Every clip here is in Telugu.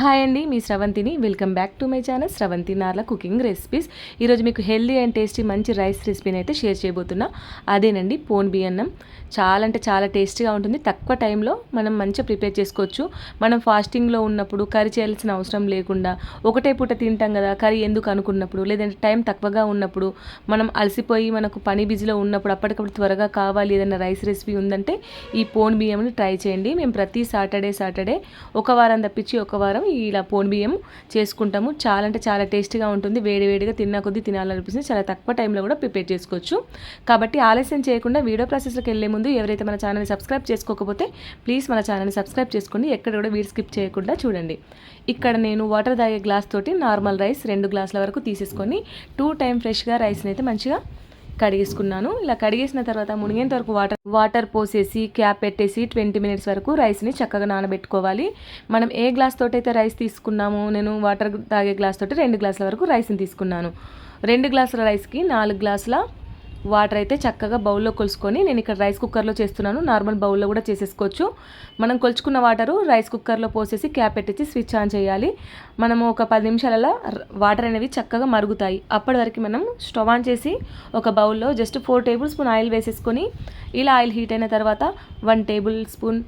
హాయ్ అండి మీ శ్రవంతిని welcome back to my channel Sravanthi Narla cooking recipes. ఈరోజు మీకు హెల్దీ అండ్ టేస్టీ మంచి రైస్ రెసిపీని అయితే షేర్ చేయబోతున్నా. అదేనండి పోన్ బియ్యన్నం చాలా అంటే చాలా టేస్టీగా ఉంటుంది. తక్కువ టైంలో మనం మంచిగా ప్రిపేర్ చేసుకోవచ్చు. మనం ఫాస్టింగ్లో ఉన్నప్పుడు కర్రీ చేయాల్సిన అవసరం లేకుండా ఒకటే పూట తింటాం కదా కర్రీ ఎందుకు అనుకున్నప్పుడు లేదంటే టైం తక్కువగా ఉన్నప్పుడు మనం అలసిపోయి మనకు పని బిజీలో ఉన్నప్పుడు అప్పటికప్పుడు త్వరగా కావాలి ఏదైనా రైస్ రెసిపీ ఉందంటే ఈ పోన్ బియ్యంని ట్రై చేయండి. మేము ప్రతి సాటర్డే సాటర్డే ఒక వారం తప్పించి ఒక వారం ఇలా పోన్ బియ్యం చేసుకుంటాము. చాలా అంటే చాలా టేస్టీగా ఉంటుంది. వేడి వేడిగా తిన్న కొద్దీ తినాలనిపిస్తుంది. చాలా తక్కువ టైంలో కూడా ప్రిపేర్ చేసుకోవచ్చు. కాబట్టి ఆలస్యం చేయకుండా వీడియో ప్రాసెస్లోకి వెళ్ళే ముందు ఎవరైతే మన ఛానల్ని సబ్స్క్రైబ్ చేసుకోకపోతే ప్లీజ్ మన ఛానల్ని సబ్స్క్రైబ్ చేసుకోండి ఎక్కడ కూడా వీడియో స్కిప్ చేయకుండా చూడండి. ఇక్కడ నేను వాటర్ తాగే గ్లాస్ తోటి నార్మల్ రైస్ రెండు గ్లాసుల వరకు తీసేసుకొని టూ టైం ఫ్రెష్గా రైస్ని అయితే మంచిగా కడిగేసుకున్నాను. ఇలా కడిగేసిన తర్వాత మునిగేంత వరకు వాటర్ వాటర్ పోసేసి క్యాప్ పెట్టేసి ట్వంటీ మినిట్స్ వరకు రైస్ని చక్కగా నానబెట్టుకోవాలి. మనం ఏ గ్లాస్ తోటైతే రైస్ తీసుకున్నామో నేను వాటర్ తాగే గ్లాస్ తోటి రెండు గ్లాసుల వరకు రైస్ని తీసుకున్నాను. రెండు గ్లాసుల రైస్కి నాలుగు గ్లాసుల వాటర్ అయితే చక్కగా బౌల్లో కొలుసుకొని నేను ఇక్కడ రైస్ కుక్కర్లో చేస్తున్నాను. నార్మల్ బౌల్లో కూడా చేసేసుకోవచ్చు. మనం కొలుచుకున్న వాటరు రైస్ కుక్కర్లో పోసేసి క్యాప్ పెట్టేసి స్విచ్ ఆన్ చేయాలి. మనము ఒక పది నిమిషాలలో వాటర్ అనేవి చక్కగా మరుగుతాయి. అప్పటి వరకు మనం స్టవ్ ఆన్ చేసి ఒక బౌల్లో just four tablespoon oil వేసేసుకొని ఇలా ఆయిల్ హీట్ అయిన తర్వాత వన్ టేబుల్ స్పూన్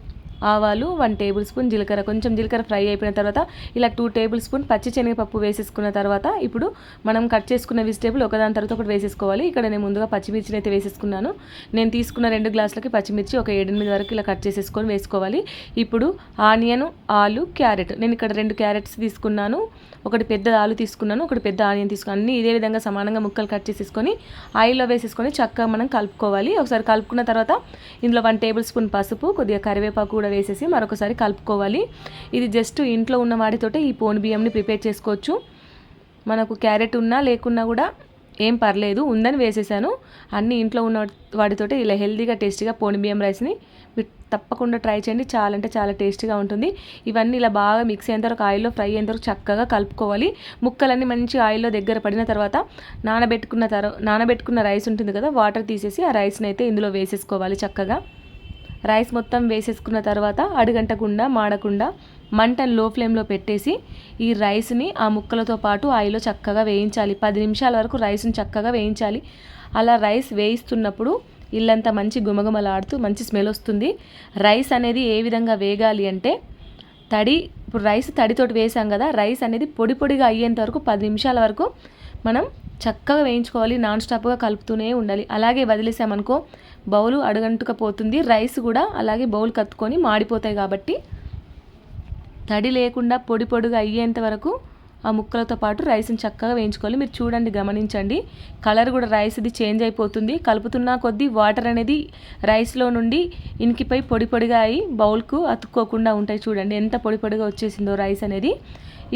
ఆవాలు వన్ టేబుల్ స్పూన్ జీలకర్ర కొంచెం జీలకర్ర ఫ్రై అయిపోయిన తర్వాత ఇలా టూ టేబుల్ స్పూన్ పచ్చి శనగపప్పు వేసేసుకున్న తర్వాత ఇప్పుడు మనం కట్ చేసుకున్న వెజిటేబుల్ ఒకదాని తర్వాత ఒకటి వేసేసుకోవాలి. ఇక్కడ నేను ముందుగా పచ్చిమిర్చిని అయితే వేసేసుకున్నాను. నేను తీసుకున్న రెండు గ్లాసులకి పచ్చిమిర్చి ఒక ఏడెనిమిది వరకు ఇలా కట్ చేసేసుకొని వేసుకోవాలి. ఇప్పుడు ఆనియన్ ఆలు క్యారెట్. నేను ఇక్కడ రెండు క్యారెట్స్ తీసుకున్నాను. ఒకటి పెద్ద ఆలు తీసుకున్నాను ఒకటి పెద్ద ఆనియన్ తీసుకున్నాను. అన్నీ ఇదే విధంగా సమానంగా ముక్కలు కట్ చేసేసుకొని ఆయిల్లో వేసేసుకొని చక్కగా మనం కలుపుకోవాలి. ఒకసారి కలుపుకున్న తర్వాత ఇందులో వన్ టేబుల్ స్పూన్ పసుపు కొద్దిగా కరివేపాకు కూడా వేసేసి మరొకసారి కలుపుకోవాలి. ఇది జస్ట్ ఇంట్లో ఉన్న వాటితోటే ఈ పోని బియ్యంని ప్రిపేర్ చేసుకోవచ్చు. మనకు క్యారెట్ ఉన్నా లేకున్నా కూడా ఏం పర్లేదు ఉందని వేసేసాను. అన్ని ఇంట్లో ఉన్న వాటితోటి ఇలా హెల్తీగా టేస్టీగా పోని బియ్యం రైస్ని మీరు తప్పకుండా ట్రై చేయండి. చాలా అంటే చాలా టేస్టీగా ఉంటుంది. ఇవన్నీ ఇలా బాగా మిక్స్ అయ్యేంతవరకు ఆయిల్లో ఫ్రై అయ్యేంతవరకు చక్కగా కలుపుకోవాలి. ముక్కలన్నీ మంచి ఆయిల్లో దగ్గర పడిన తర్వాత నానబెట్టుకున్న తర్వాత నానబెట్టుకున్న రైస్ ఉంటుంది కదా వాటర్ తీసేసి ఆ రైస్ని అయితే ఇందులో వేసేసుకోవాలి చక్కగా. రైస్ మొత్తం వేసేసుకున్న తర్వాత అడుగంటకుండా మాడకుండా మంటను లో ఫ్లేమ్లో పెట్టేసి ఈ రైస్ని ఆ ముక్కలతో పాటు ఆయిల్లో చక్కగా వేయించాలి. పది నిమిషాల వరకు రైస్ని చక్కగా వేయించాలి. అలా రైస్ వేయిస్తున్నప్పుడు ఇల్లంతా మంచి గుమగుమలాడుతూ మంచి స్మెల్ వస్తుంది. రైస్ అనేది ఏ విధంగా వేగాలి అంటే తడి ఇప్పుడు రైస్ తడితోటి వేసాం కదా రైస్ అనేది పొడి పొడిగా అయ్యేంత వరకు పది నిమిషాల వరకు మనం చక్కగా వేయించుకోవాలి. నాన్ స్టాప్గా కలుపుతూనే ఉండాలి. అలాగే వదిలేసామనుకో బౌలు అడుగంటుకపోతుంది. రైస్ కూడా అలాగే బౌల్ కత్తుకొని మాడిపోతాయి కాబట్టి తడి లేకుండా పొడి పొడిగా అయ్యేంత వరకు ఆ ముక్కలతో పాటు రైస్ని చక్కగా వేయించుకోవాలి. మీరు చూడండి గమనించండి. కలర్ కూడా రైస్ ఇది చేంజ్ అయిపోతుంది. కలుపుతున్న కొద్దీ వాటర్ అనేది రైస్లో నుండి ఇనికిపోయి పొడి పొడిగా అయి బౌల్కు అతుక్కోకుండా ఉంటాయి చూడండి. ఎంత పొడి పొడిగా వచ్చేసిందో రైస్ అనేది.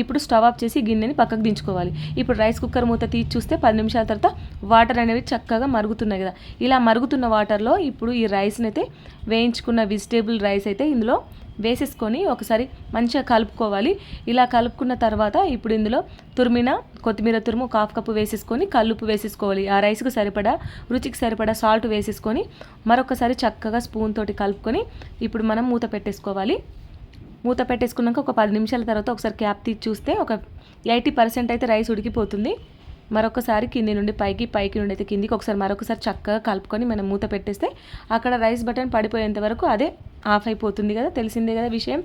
ఇప్పుడు స్టవ్ ఆఫ్ చేసి గిన్నెని పక్కకు దించుకోవాలి. ఇప్పుడు రైస్ కుక్కర్ మూత తీసి చూస్తే పది నిమిషాల తర్వాత వాటర్ అనేవి చక్కగా మరుగుతున్నాయి కదా. ఇలా మరుగుతున్న వాటర్లో ఇప్పుడు ఈ రైస్ని అయితే వేయించుకున్న వెజిటేబుల్ రైస్ అయితే ఇందులో వేసేసుకొని ఒకసారి మంచిగా కలుపుకోవాలి. ఇలా కలుపుకున్న తర్వాత ఇప్పుడు ఇందులో తురిమిన కొత్తిమీర తురుము కాఫ్ కప్పు వేసేసుకొని కల్లుపు వేసేసుకోవాలి. ఆ రైస్కు సరిపడా రుచికి సరిపడా సాల్ట్ వేసేసుకొని మరొకసారి చక్కగా స్పూన్ తోటి కలుపుకొని ఇప్పుడు మనం మూత పెట్టేసుకోవాలి. మూత పెట్టేసుకున్నాక ఒక పది నిమిషాల తర్వాత ఒకసారి క్యాప్ తీసి చూస్తే ఒక ఎయిటీ పర్సెంట్ అయితే రైస్ ఉడికిపోతుంది. మరొకసారి కింది నుండి పైకి పైకి నుండి అయితే కిందికి ఒకసారి మరొకసారి చక్కగా కలుపుకొని మనం మూత పెట్టేస్తే అక్కడ రైస్ బటన్ పడిపోయేంత వరకు అదే ఆఫ్ అయిపోతుంది కదా తెలిసిందే కదా విషయం.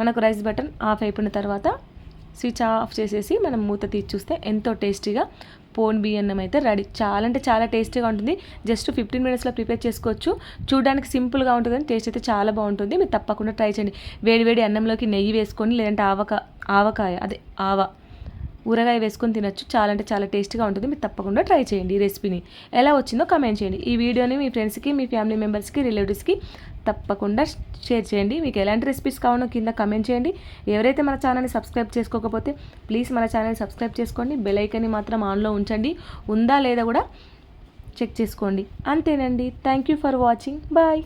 మనకు రైస్ బటన్ ఆఫ్ అయిపోయిన తర్వాత స్విచ్ ఆఫ్ చేసేసి మనం మూత తీసి చూస్తే ఎంతో టేస్టీగా పోన్ బియ్యం అయితే రెడీ. చాలా అంటే చాలా టేస్టీగా ఉంటుంది. జస్ట్ ఫిఫ్టీన్ మినిట్స్లో ప్రిపేర్ చేసుకోవచ్చు. చూడడానికి సింపుల్గా ఉంటుంది కానీ టేస్ట్ అయితే చాలా బాగుంటుంది. మీరు తప్పకుండా ట్రై చేయండి. వేడి వేడి అన్నంలోకి నెయ్యి వేసుకొని లేదంటే ఆవక ఆవకాయ అదే ఆవ ఊరగాయ వేసుకొని తినొచ్చు. చాలా అంటే చాలా టేస్ట్గా ఉంటుంది. మీరు తప్పకుండా ట్రై చేయండి ఈ రెసిపీని. ఎలా వచ్చిందో కమెంట్ చేయండి. ఈ వీడియోని మీ ఫ్రెండ్స్కి మీ ఫ్యామిలీ మెంబర్స్కి రిలేటివ్స్కి తప్పకుండా షేర్ చేయండి. మీకు ఎలాంటి రెసిపీస్ కావాలో కింద కమెంట్ చేయండి. ఎవరైతే మన ఛానల్ని సబ్స్క్రైబ్ చేసుకోకపోతే ప్లీజ్ మన ఛానల్ని సబ్స్క్రైబ్ చేసుకోండి. బెల్ ఐకన్ని మాత్రం ఆన్లో ఉంచండి. ఉందా లేదా కూడా చెక్ చేసుకోండి. అంతేనండి. Thank you for watching. Bye.